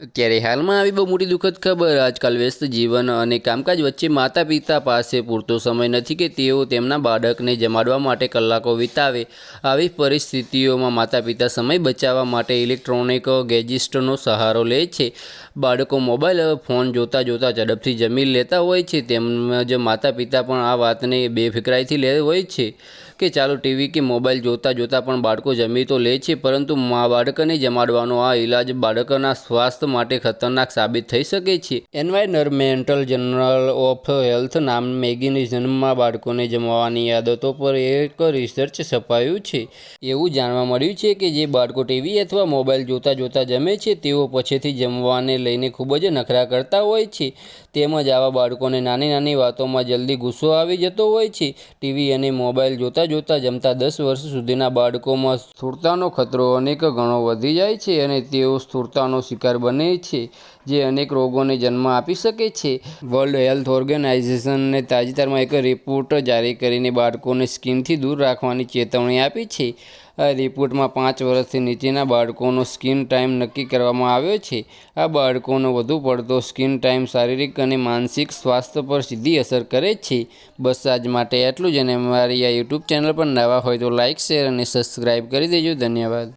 અત્યારે હાલમાં આવી બહુ મોટી દુઃખદ ખબર. આજકાલ વ્યસ્ત જીવન અને કામકાજ વચ્ચે માતા પિતા પાસે પૂરતો સમય નથી કે તેઓ તેમના બાળકને જમાડવા માટે કલાકો વિતાવે. આવી પરિસ્થિતિઓમાં માતા પિતા સમય બચાવવા માટે ઇલેક્ટ્રોનિક ગેજિસ્ટનો સહારો લે છે. બાળકો મોબાઈલ, ફોન જોતાં જોતાં ઝડપથી જમી લેતા હોય છે. તેમજ માતા પિતા પણ આ વાતને બેફિકરાઈથી લે હોય છે કે ચાલો ટીવી કે મોબાઈલ જોતાં જોતાં પણ બાળકો જમી તો લે છે, પરંતુ મા બાળકને જમાડવાનો આ ઇલાજ બાળકના સ્વાસ્થ્ય માટે ખતરનાક સાબિત થઈ શકે છે. એન્વાયરમેન્ટલ જર્નલ ઓફ હેલ્થ નામ મેગેઝિનમાં બાળકોને જમવાની આદતો પર એક રિસર્ચ છપાયું છે. એવું જાણવા મળ્યું છે કે જે બાળકો ટીવી અથવા મોબાઈલ જોતાં જોતાં જમે છે, તેઓ પછીથી જમવાને લઈને ખૂબ જ નખરા કરતા હોય છે. તેમજ આવા બાળકોને નાની નાની વાતોમાં જલ્દી ગુસ્સો આવી જતો હોય છે. ટીવી અને મોબાઈલ જોતાં જોતાં જમતા દસ વર્ષ સુધીના બાળકોમાં સ્થૂળતાનો ખતરો અનેક ગણો વધી જાય છે અને તેઓ સ્થૂળતાનો શિકાર બને છે, જે અનેક રોગોને જન્મ આપી શકે છે. વર્લ્ડ હેલ્થ ઓર્ગેનાઇઝેશનને તાજેતરમાં એક રિપોર્ટ જારી કરીને બાળકોને સ્કીનથી દૂર રાખવાની ચેતવણી આપી છે. આ રિપોર્ટમાં પાંચ વર્ષથી નીચેના બાળકોનો સ્ક્રીન ટાઈમ નક્કી કરવામાં આવ્યો છે. આ બાળકોનો વધુ પડતો સ્ક્રીન ટાઈમ શારીરિક અને માનસિક સ્વાસ્થ્ય પર સીધી અસર કરે છે. બસ આજ માટે એટલું જ અને મારી આ યુટ્યુબ ચેનલ પર નવા હોય તો લાઇક શેર અને સબસ્ક્રાઈબ કરી દેજો. ધન્યવાદ.